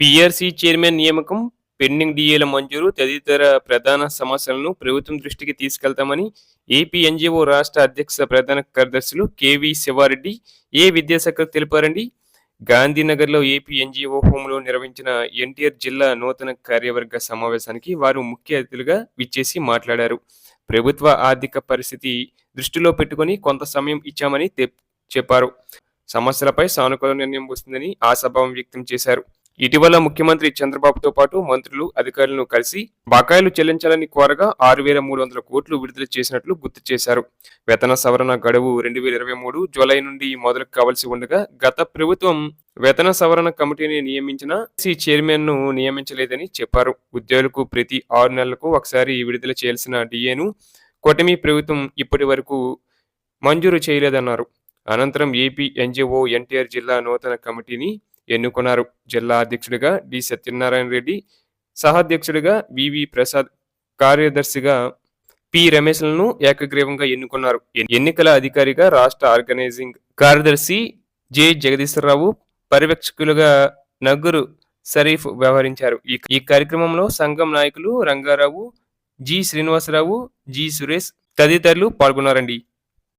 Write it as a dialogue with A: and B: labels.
A: PRC chairman నియామకం pending డిఏల మంజూరు తదితర ప్రధాన సమస్యలను ప్రభుత్వం దృష్టికి తీసుకెళ్తామని ఏపీ ఎన్జిఓ రాష్ట్ర అధ్యక్ష ప్రధాన కార్యదర్శులు కేవి శివారెడ్డి ఏ విద్యాశాఖ తెలిపారండి? గాంధీనగర్లో ఏపీ ఎన్జిఓ హోంలో నిర్వహించిన ఎన్టీఆర్ జిల్లా నూతన కార్యవర్గ సమావేశానికి వారు ముఖ్య అతిథులుగా విచ్చేసి మాట్లాడారు. ప్రభుత్వ ఆర్థిక పరిస్థితి దృష్టిలో పెట్టుకొని కొంత సమయం ఇచ్చామని తెప్- చెప్పారు. సమస్యలపై సానుకూల నిర్ణయం వస్తుందని ఆశాభావం వ్యక్తం చేశారు. ఇటీవల ముఖ్యమంత్రి చంద్రబాబుతో పాటు మంత్రులు అధికారులను కలిసి బకాయిలు చెల్లించాలని కోరగా ఆరు వేల మూడు వందల కోట్లు విడుదల చేసినట్లు గుర్తు చేశారు. వేతన సవరణ గడువు రెండు వేల ఇరవై మూడు జూలై నుండి మొదలు కావాల్సి ఉండగా గత ప్రభుత్వం వేతన సవరణ కమిటీని నియమించిన సి చైర్మన్ను నియమించలేదని చెప్పారు. ఉద్యోగులకు ప్రతి ఆరు నెలలకు ఒకసారి విడుదల చేయాల్సిన డిఏను కూటమి ప్రభుత్వం ఇప్పటి వరకు మంజూరు చేయలేదన్నారు. అనంతరం ఏపీ ఎన్జిఓ ఎన్టీఆర్ జిల్లా నూతన కమిటీని ఎన్నుకున్నారు. జిల్లా అధ్యక్షుడిగా డి. సత్యనారాయణ రెడ్డి సహాధ్యక్షుడిగా వివి ప్రసాద్ కార్యదర్శిగా పి. రమేష్లను ఏకగ్రీవంగా ఎన్నుకున్నారు. ఎన్నికల అధికారిగా రాష్ట్ర ఆర్గనైజింగ్ కార్యదర్శి జె. జగదీశ్వరరావు పర్యవేక్షకులుగా నగ్గురు షరీఫ్ వ్యవహరించారు. ఈ కార్యక్రమంలో సంఘం నాయకులు రంగారావు జి. శ్రీనివాసరావు జి. సురేష్ తదితరులు పాల్గొన్నారండి.